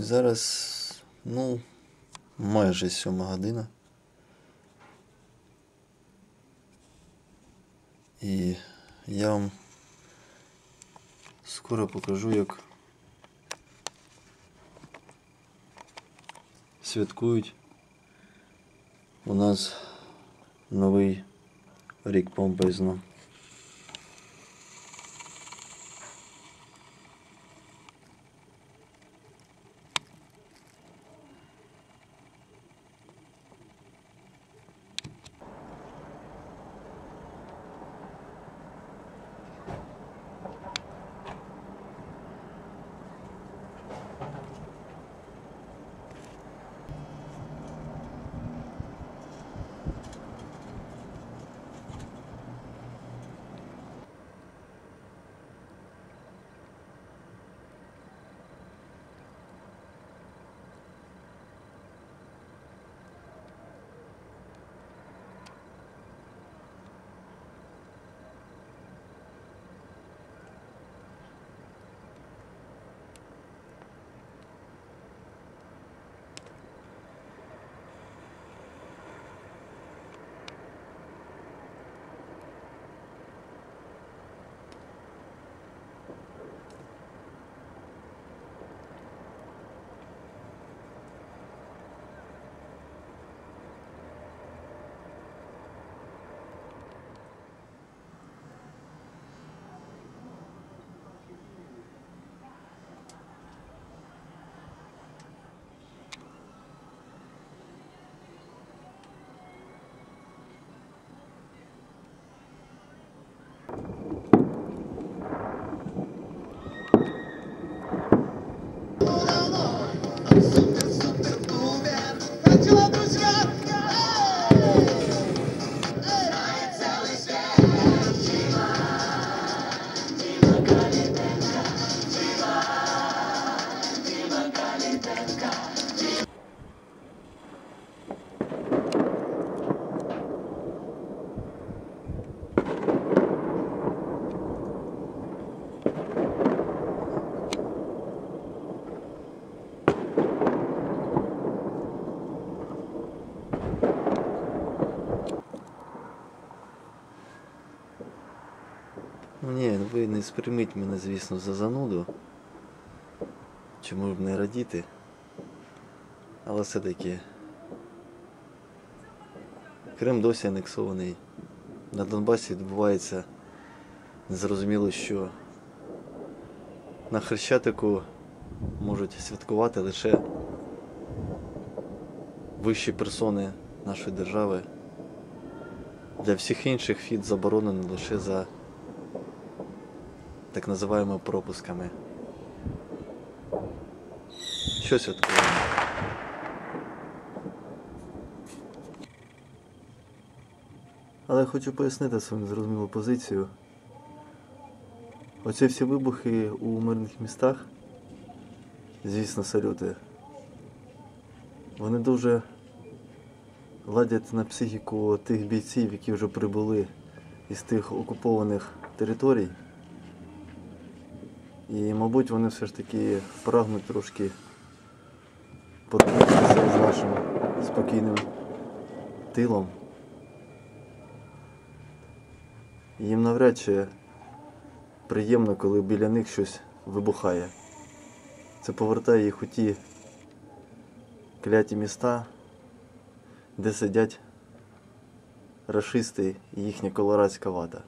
Зараз, ну, майже сьома година. І я вам скоро покажу, як святкують у нас новий рік помпезно. Ні, ви не сприйміть мене, звісно, за зануду. Чому б не радіти? Але все-таки Крим досі анексований. На Донбасі відбувається незрозуміло що. На Хрещатику можуть святкувати лише вищі персони нашої держави. Для всіх інших вхід заборонений лише за так називаємо пропусками. Що святкуємо? Але хочу пояснити свою незрозумілу позицію. Оці всі вибухи у мирних містах, звісно, салюти, вони дуже ладять на психіку тих бійців, які вже прибули із тих окупованих територій. І, мабуть, вони все ж таки прагнуть трошки подружитися з нашим спокійним тилом. Їм навряд чи приємно, коли біля них щось вибухає. Це повертає їх у ті кляті міста, де сидять рашисти і їхня колорадська вата.